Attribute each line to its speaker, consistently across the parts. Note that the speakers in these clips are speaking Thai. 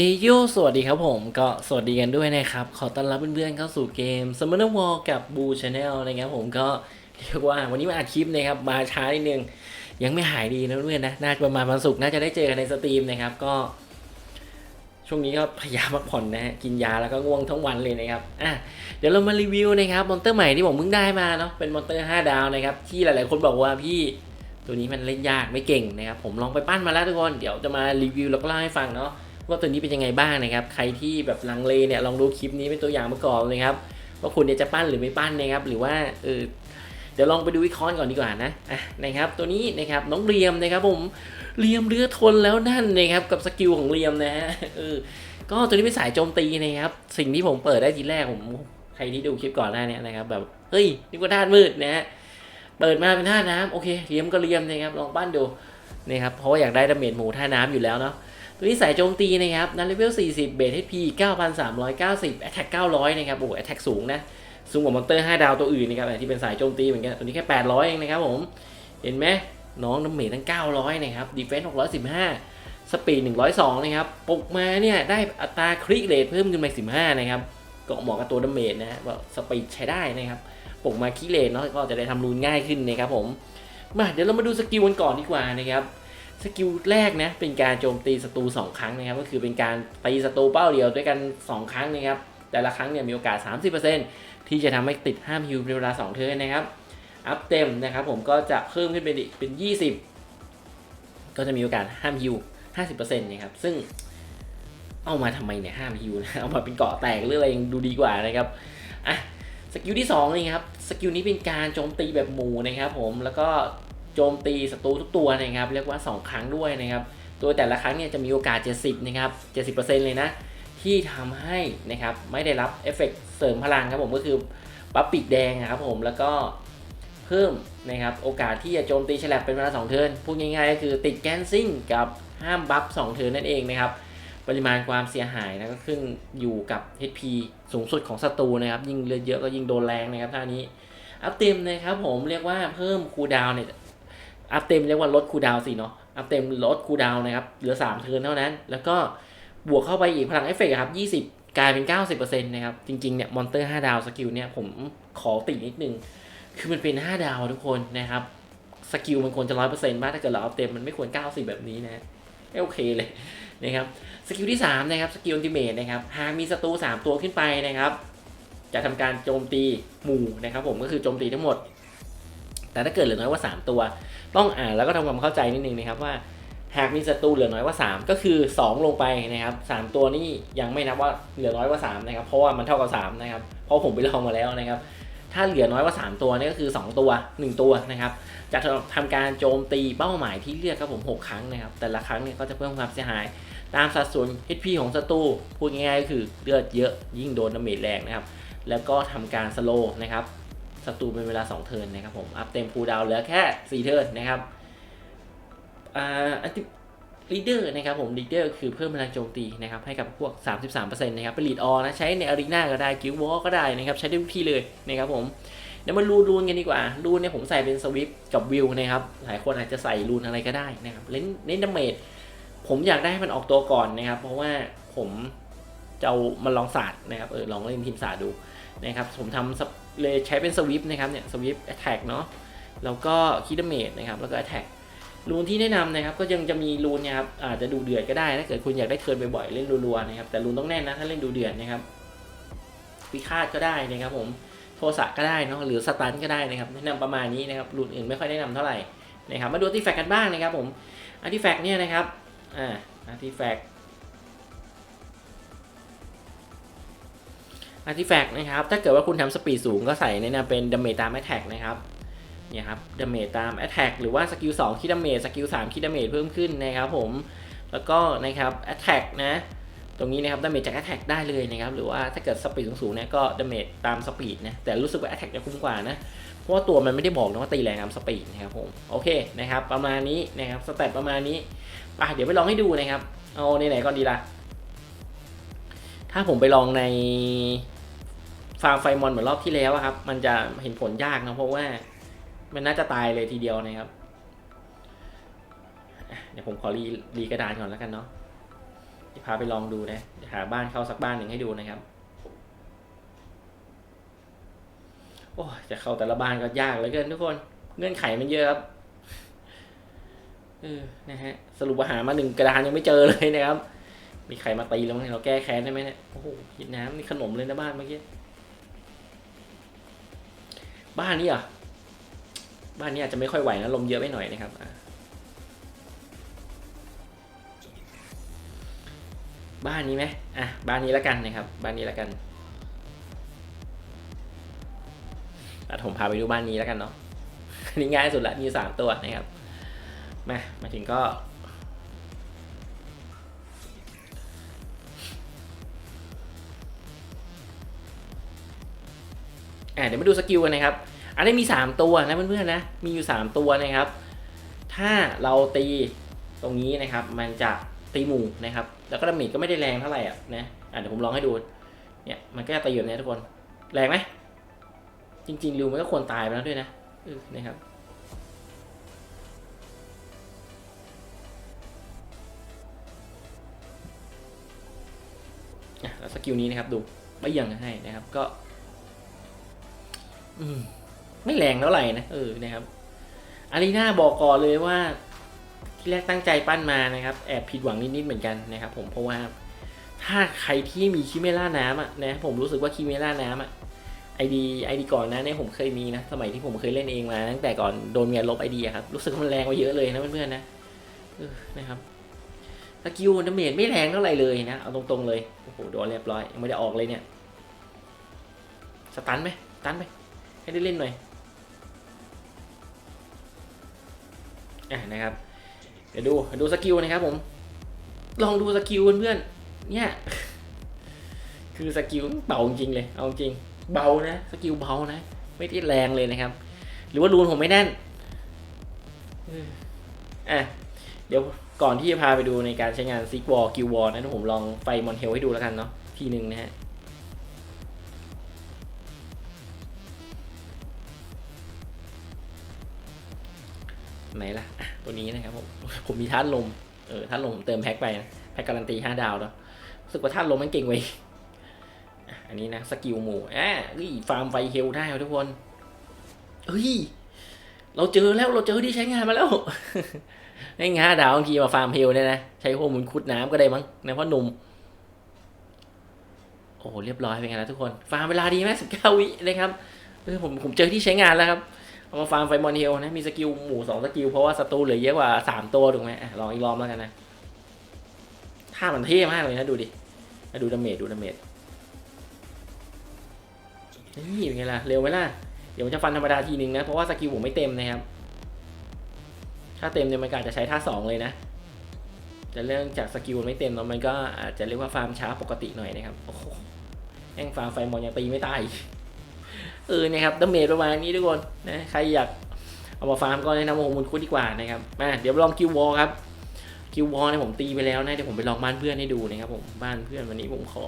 Speaker 1: เอโยสวัสดีครับผมก็สวัสดีกันด้วยนะครับ ขอต้อนรับเพื่อนๆเข้าสู่เกม Summoner War กับ Boo Channel นะครับผมก็เรียกว่าวันนี้มาอัดคลิปนะครับมาช้านิดนึง ยังไม่หายดีนะเพื่อนนะ น่าจะประมาณวันศุกร์น่าจะได้เจอกันในสตรีมนะครับ ก็ ช่วงนี้ก็พยายามพักผ่อนนะฮะกินยาแล้วก็ง่วงทั้งวันเลยนะครับอะเดี๋ยวเรามารีวิวนะครับมอนเตอร์ใหม่ที่ผมเพิ่งได้มาเนาะเป็นมอนเตอร์ 5 ดาวนะครับที่หลายๆคนบอกว่าพี่ตัวนี้มันเล่นยากไม่เก่งนะครับผมลองไปปั้นมาแล้วทุกคนเดี๋ยวจะมารีวิวแล้วก็เล่าให้ฟังเนาะ ว่าตัวนี้เป็นยังไงบ้างนะครับ ใครที่แบบลังเลเนี่ยลองดูคลิปนี้เป็นตัวอย่างมาก่อนเลยครับ ว่าคุณเนี่ยจะปั้นหรือไม่ปั้นนะครับ หรือว่าเออเดี๋ยวลองไปดูวิเคราะห์ก่อนดีกว่านะอะนะครับ ตัวนี้นะครับน้องเรียมนะครับผมเรียมเรือทนแล้วนั่นนะครับกับสกิลของเรียมนะฮะเออก็ตัวนี้เป็นสายโจมตีนะครับ สิ่งที่ผมเปิดได้ทีแรกผมใครที่ดูคลิปก่อนหน้าเนี้นะครับแบบเฮ้ยนี่ก็ธาตุมืดนะฮะเปิดมาเป็นธาน้ำโอเคเรียมก็เรียมนะครับลองปั้นดูนะครับเพราะว่าอยากได้ดาเมจหมูท่าน้ำอยู่แล้วเนาะ ตัวนี้สายโจมตีนะครับนั้นเลเวล 40 เบส HP 9,390 Attack 900 นะครับ โอ้ Attack สูงนะ สูงกว่ามอนเตอร์ 5 ดาวตัวอื่นนะครับที่เป็นสายโจมตีเหมือนกัน ตัวนี้แค่ 800 เองนะครับผม เห็นไหมน้องน้ำเมทั้ง 900 นะครับ Defense 615 สปีด 102 นะครับปุกมาเนี่ย ได้อัตราคริกเรทเพิ่มขึ้นไป 15 นะครับ ก็เหมาะกับตัวดาเมจนะว่าสปีดใช้ได้นะครับปุกมาคริกเรทเนาะก็จะได้ทำรูนง่ายขึ้นนะครับผม มาเดี๋ยวเรามาดูสกิลกันก่อนดีกว่านะครับ สกิลแรกนะเป็นการโจมตีศัตรู2 ครั้งนะครับ ก็คือเป็นการตีศัตรูเป้าเดียวด้วยกัน 2 ครั้งนะครับ แต่ละครั้งเนี่ยมีโอกาส 30%ที่จะทำให้ติดห้ามฮิวในเวลา 2 เทิร์นนะครับ อัพเต็มนะครับผมก็จะเพิ่มขึ้นเป็นอีกเป็น 20 ก็จะมีโอกาสห้ามฮิว50%นะครับ ซึ่งเอามาทำไมเนี่ยห้ามฮิวนะ เอามาเป็นเกาะแตกหรืออะไรยังดูดีกว่านะครับ อะ สกิลที่2นี่ครับ สกิลนี้เป็นการโจมตีแบบหมู่นะครับผม แล้วก็ โจมตีศัตรูทุกตัวนะครับเรียกว่า 2 ครั้งด้วยนะครับโดยแต่ละครั้งเนี่ยจะมีโอกาส 70นะครับ70%เลยนะ ที่ทำให้นะครับไม่ได้รับเอฟเฟกต์เสริมพลังครับผมก็คือบัฟปีกแดงนะครับผมแล้วก็เพิ่มนะครับโอกาสที่จะโจมตีฉลับเป็นเวลา2เทิร์นพูดง่ายๆก็คือติดแกนซิ่งกับห้ามบัฟ2เทิร์นนั่นเองนะครับปริมาณความเสียหายนะก็ขึ้นอยู่กับ HP สูงสุดของศัตรูนะครับ ยิ่งเลือดเยอะก็ยิ่งโดนแรงนะครับท่านี้ อัพเต็มนะครับผมเรียกว่าเพิ่มคูดาวเนี่ย อัพเต็มเรียกว่าลดคูดาวสิเนาะอัพเต็มลดคูดาวนะครับเหลือ 3 เทิร์นเท่านั้น แล้วก็บวกเข้าไปอีกพลังเอฟเฟกต์ครับ 20 กลายเป็น 90%นะครับ จริงๆเนี่ยมอนเตอร์ 5 ดาวสกิลเนี่ยผมขอตินิดนึง คือมันเป็น 5 ดาวทุกคนนะครับสกิลมันควรจะ 100%บ้างถ้าเกิดเราอัพเต็มมันไม่ควร 90 แบบนี้นะไม่โอเคเลยนะครับสกิลที่ 3 นะครับสกิลอัลติเมทนะครับหากมีศัตรู3 ตัวขึ้นไปนะครับ จะทำการโจมตีหมู่นะครับผมก็คือโจมตีทั้งหมด แต่ถ้าเกิดเหลือน้อยกว่า 3 ตัว ต้องอ่านแล้วก็ทำความเข้าใจนิดนึงนะครับว่า หากมีศัตรูเหลือน้อยกว่า 3 ก็คือ 2 ลงไปนะครับ 3 ตัวนี่ยังไม่นับว่าเหลือน้อยกว่า3นะครับเพราะว่ามันเท่ากับ3นะครับเพราะผมไปลองมาแล้วนะครับถ้าเหลือน้อยกว่า 3 ตัวนี่ก็คือ 2 ตัว 1 ตัวนะครับจะทำการโจมตีเป้าหมายที่เลือกครับผม 6 ครั้งนะครับ แต่ละครั้งเนี่ยก็จะเพิ่มความเสียหาย ตามสัดส่วน HP ของศัตรูพูดง่ายๆก็คือเลือดเยอะยิ่งโดนดาเมจแรงนะครับ แล้วก็ทำการสโลนะครับ ศัตรูเป็นเวลา 2 เทิร์นนะครับผม อัพเต็มคูดาวเหลือแค่ 4 เทิร์นนะครับอ่าอันที่ลีดเดอร์นะครับผมลีดเดอร์คือเพิ่มพลังโจมตีนะครับให้กับพวก 33%นะครับเป็นลีดออนะใช้ในอารีนาก็ได้กิลวอลก็ได้นะครับใช้ได้ทุกที่เลยนะครับผมเดี๋ยวมารูนรูนกันดีกว่ารูนเนี่ยผมใส่เป็นสวิปกับวิวนะครับหลายคนอาจจะใส่รูนอะไรก็ได้นะครับเล่นเล่นดาเมจผมอยากได้ให้มันออกตัวก่อนนะครับ เพราะว่าผมจะเอามาลองศาสตร์นะครับเออลองเล่นทีมศาสตร์ดูนะครับผมทำ เลยใช้เป็นสวิปนะครับเนี่ยสวิปแอตแทกเนาะแล้วก็คิดเมจนะครับแล้วก็แอตแทกรูนที่แนะนำนะครับก็ยังจะมีรูนนะครับอาจจะดูเดือดก็ได้ถ้าเกิดคุณอยากได้เทิร์นบ่อยๆเล่นรัวๆนะครับแต่รูนต้องแน่นนะถ้าเล่นดูเดือดนะครับพิฆาตก็ได้นะครับผมโทสะก็ได้เนาะหรือสตันก็ได้นะครับแนะนำประมาณนี้นะครับรูนอื่นไม่ค่อยแนะนำเท่าไหร่นะครับมาดูที่แฟกกันบ้างนะครับผมอาร์ติแฟกเนี่ยนะครับอ่าอาร์ติแฟก อาร์ติแฟกต์นะครับ ถ้าเกิดว่าคุณทำสปีดสูงก็ใส่ในนามเป็นดาเมจตามแอ t แทกนะครับเนี่ยครับดาเมจตามแอ t แทกหรือว่าสกิล2คิดดาเมจสกิล3คิดดาเมจเพิ่มขึ้นนะครับผมแล้วก็นะครับแอ t แทกนะตรงนี้นะครับดาเมจจากแอ t แทกได้เลยนะครับหรือว่าถ้าเกิดสปีดสูงๆเนี่ยก็ดาเมจตามสปีดนะแต่รู้สึกว่าแอ t แทกจะคุ้มกว่านะเพราะว่าตัวมันไม่ได้บอกนะว่าตีแรงตามสปีดนะครับผมโอเคนะครับประมาณนี้นะครับสเต็ปประมาณนี้ไปเดี๋ยวไปลองให้ดูนะครับเอาในไหนก่อนดีล่ะถ้าผมไปลองใน ฟาร์มไฟมอนเหมือนรอบที่แล้วอะครับ มันจะเห็นผลยากนะเพราะว่า มันน่าจะตายเลยทีเดียวนะครับ เดี๋ยวผมขอรีรีกระดานก่อนแล้วกันเนาะเดี๋ยวพาไปลองดูนะเดี๋ยวหาบ้านเข้าสักบ้านหนึ่งให้ดูนะครับโอ้จะเข้าแต่ละบ้านก็ยากเหลือเกินทุกคนเงื่อนไขมันเยอะครับเออนะฮะสรุปว่าหามาหนึ่งกระดานยังไม่เจอเลยนะครับ มีใครมาตีแล้วมั้งเราแก้แค้นได้ไหมเนี่ยโอ้โหหินน้ำนี่ขนมเลยนะบ้านเมื่อกี้ บ้านนี้อะบ้านนี้อาจจะไม่ค่อยไหวนะลมเยอะไปหน่อยนะครับบ้านนี้ไหมอะบ้านนี้แล้วกันนะครับ บ้านนี้แล้วกันอะผมพาไปดูบ้านนี้แล้วกันเนาะนนี้ง่ายสุดละมีสามตัวนะครับมามาถึงก็ อะเดี๋ยวมาดูสกิลกันนะครับ อันนี้มี 3 ตัวนะเพื่อนๆนะ มีอยู่ 3 ตัวนะครับ ถ้าเราตีตรงนี้นะครับ มันจะตีหมู่นะครับ แล้วก็ดาเมจก็ไม่ได้แรงเท่าไหร่อะนะ อะเดี๋ยวผมลองให้ดู เนี่ย มันก็จะตีแบบนี้ทุกคน แรงไหม จริงๆริวมันก็ควรตายไปแล้วด้วยนะนะครับแล้วสกิลนี้นะครับดูไม่ยังให้นะครับ ก็ อืม ไม่แรงเท่าไหร่นะเออนะครับอารีนาบอกก่อนเลยว่า ที่แรกตั้งใจปั้นมานะครับ แอบผิดหวังนิดๆเหมือนกันนะครับ ผมเพราะว่า ถ้าใครที่มีคิเมล่าน้ำอะนะผมรู้สึกว่าคิเมล่าน้ำอะไอดีไอดีก่อนนะเนี่ยผมเคยมีนะ สมัยที่ผมเคยเล่นเองมาตั้งแต่ก่อนโดนเมียลบไอดีครับรู้สึกว่ามันแรงกว่าเยอะเลยนะเพื่อนๆนะเออนะครับสกิลดาเมจไม่แรงเท่าไหร่เลยนะ เอาตรงๆเลย โอ้โหโดนเรียบร้อยยังไม่ได้ออกเลยเนี่ย สตันไหมสตันไหม ให้ได้เล่นหน่อยอะนะครับ เดี๋ยวดูดูสกิลนะครับผม ลองดูสกิลเพื่อนๆเนี่ยคือสกิลเบาจริงเลย เอาจริง เบานะ สกิลเบานะ ไม่ได้แรงเลยนะครับ หรือว่ารูนผมไม่แน่นอออะ เดี๋ยวก่อนที่จะพาไปดูในการใช้งานซิกวอลกิววอลนะผมลองไฟมอนเฮลให้ดูแล้วกันเนาะทีหนึ่งนะฮะ ไหนล่ะ ตัวนี้นะครับผม ผมมีธาตุลม เออธาตุลมเติมแพ็คไปนะ แพ็คการันตีห้าดาวแล้วรู้สึกว่าธาตุลมมันเก่งไว้ยอันนี้นะสกิลหมู่อะเฮ้ยฟาร์มไฟเฮลได้ครับทุกคนเฮ้ย เราเจอแล้วเราเจอที่ใช้งานมาแล้วไอ้งาดาวบางทีมาฟาร์มเฮลเนี่ยนะ ใช้โฮมุนคุดน้ำก็ได้มั้งนะเพราะหนุ่ม โอ้โหเรียบร้อยเป็นไงล่ะทุกคน ฟาร์มเวลาดีไหมสิบเก้าวินะครับเออผมผมเจอที่ใช้งานแล้วครับ เอามาฟาร์มไฟมอนเฮลนะ มีสกิลหมู่สองสกิล เพราะว่าศัตรูเหลือเยอะกว่าสามตัวถูกไหมลองอีกรอบแล้วกันนะท่ามันเท่มากเลยนะดูดิดูดาเมจดูดาเมจนี่เป็นไงล่ะ เร็วไหมล่ะ เดี๋ยวมันจะฟันธรรมดาทีนึงนะ เพราะว่าสกิลผมไม่เต็มนะครับ ถ้าเต็มเนี่ยมันก็อาจจะใช้ท่าสองเลยนะแต่เรื่องจากสกิลไม่เต็มเนาะมันก็อาจจะเรียกว่าฟาร์มช้าปกติหน่อยนะครับ โอ้โหแม่งฟาร์มไฟมอนยังตีไม่ตาย เออนะครับดาเมจประมาณนี้ทุกคนนะใครอยากเอามาฟาร์มก็แนะนำโอมูลคุดดีกว่านะครับมาเดี๋ยวลองคิววอลครับคิววอลเนี่ยผมตีไปแล้วนะเดี๋ยวผมไปลองบ้านเพื่อนให้ดูนะครับผมบ้านเพื่อนวันนี้ผมขอ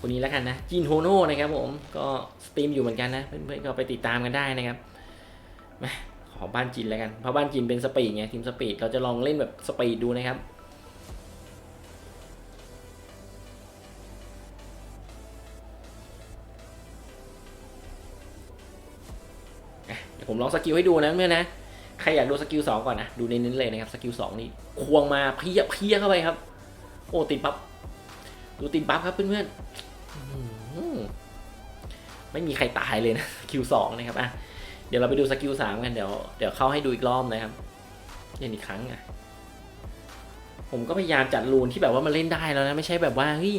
Speaker 1: คนนี้แล้วกันนะจินโฮโน่นะครับผมก็สตรีมอยู่เหมือนกันนะเพื่อนๆก็ไปติดตามกันได้นะครับมาขอบ้านจินแล้วกันเพราะบ้านจินเป็นสปีดไงทีมสปีดเราจะลองเล่นแบบสปีดดูนะครับ ผมลองสกิลให้ดูนะเพื่อนนะ ใครอยากดูสกิลสองก่อนนะ ดูเน้นๆเลยนะครับ สกิลสองนี่ ควงมาเพี้ยเพี้ยเข้าไปครับ โอ้ติดปั๊บ ดูติดปั๊บครับเพื่อนๆไม่มีใครตายเลยนะสกิลสองนะครับอะเดี๋ยวเราไปดูสกิลสามกันเดี๋ยวเดี๋ยวเข้าให้ดูอีกรอบนะครับเล่นอีกครั้งอะผมก็พยายามจัดรูนที่แบบว่ามันเล่นได้แล้วนะ ไม่ใช่แบบว่าเฮ้ย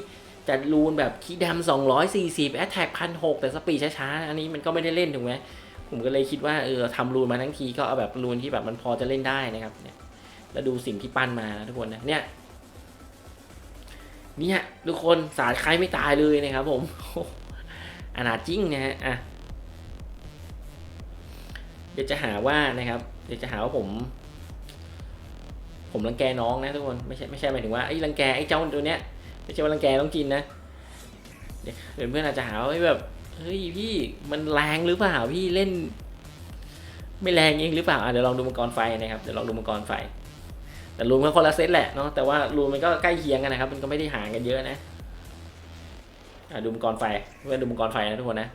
Speaker 1: จัดรูนแบบคีย์ดำสองร้อยสี่สิบแอตแทกพันหกแต่สปีดช้าๆ อันนี้มันก็ไม่ได้เล่นถูกไหม ผมก็เลยคิดว่าเออทำรูนมาทั้งทีก็เอาแบบรูนที่แบบมันพอจะเล่นได้นะครับเนี่ยแล้วดูสิ่งที่ปั้นมานะทุกคนนะเนี่ยเนี่ยทุกคนสาดใครไม่ตายเลยนะครับผมอนาจริงนะฮะอะเดี๋ยวจะหาว่านะครับ เดี๋ยวจะหาว่าผม ผมรังแกน้องนะทุกคนไม่ใช่ไม่ใช่หมายถึงว่าไอ้รังแกไอ้เจ้าตัวเนี้ยไม่ใช่ว่ารังแกต้องกินนะเดี๋ยวเพื่อนอาจจะหาว่าเฮ้แบบ เฮ้ยพี่มันแรงหรือเปล่าพี่เล่น ไม่แรงเองหรือเปล่าเดี๋ยวลองดูมังกรไฟนะครับเดี๋ยวลองดูมังกรไฟ แต่รูนก็คนละเซตแหละเนาะแต่ว่ารูนมันก็ใกล้เคียงกันนะครับ มันก็ไม่ได้ห่างกันเยอะนะดูมังกรไฟเพื่อนดูมังกรไฟนะทุกคนนะ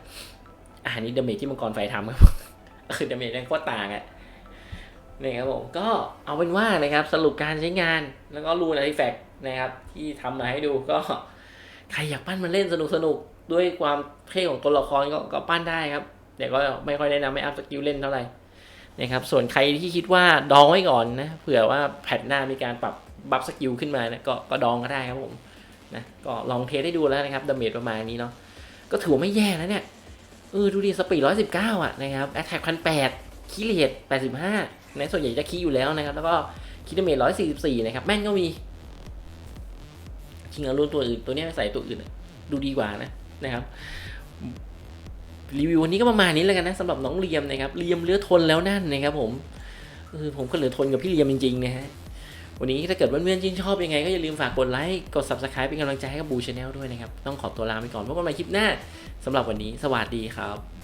Speaker 1: อ่านี่ดาเมจที่มังกรไฟทำครับคือดาเมจแม่งโคตรต่างอะนี่ครับผมก็เอาเป็นว่านะครับสรุปการใช้งานแล้วก็รูนอาร์ติแฟกต์นะครับ ที่ทำมาให้ดูก็ใครอยากปั้นมันเล่นสนุกสนุก ด้วยความเท่ของตัวละครก็ก็ปั้นได้ครับ แต่ก็ไม่ค่อยแนะนำไม่อัพสกิลเล่นเท่าไหร่นะครับส่วนใครที่คิดว่าดองไว้ก่อนนะเผื่อว่าแพทหน้ามีการปรับบัฟสกิลขึ้นมานะก็ก็ดองก็ได้ครับผมนะก็ลองเทสให้ดูแล้วนะครับดาเมจประมาณนี้เนาะก็ถือว่าไม่แย่แล้วเนี่ยเออดูดิสปีดร้อยสิบเก้าอะนะครับแอตแทกพันแปดคีเลตแปดสิบห้าในส่วนใหญ่จะคีอยู่แล้วนะครับ แล้วก็คีดาเมจร้อยสี่สิบสี่นะครับ แม่นก็มีจริงเอารุ่นตัวอื่นตัวนี้ใส่ตัวอื่น ดูดีกว่านะ นะครับรีวิววันนี้ก็ประมาณนี้แล้วกันนะสำหรับน้องเลียมนะครับเลียมเลือทนแล้วนั่นนะครับผมคือผมก็เหลือทนกับพี่เลียมจริงๆนะฮะวันนี้ถ้าเกิดว่าเพื่อนๆชื่นชอบยังไงก็อย่าลืมฝากกดไลค์กด subscribe เป็นกำลังใจให้กับบูชาแนลด้วยนะครับ ต้องขอตัวลาไปก่อนพบกันใหม่คลิปหน้าสำหรับวันนี้สวัสดีครับ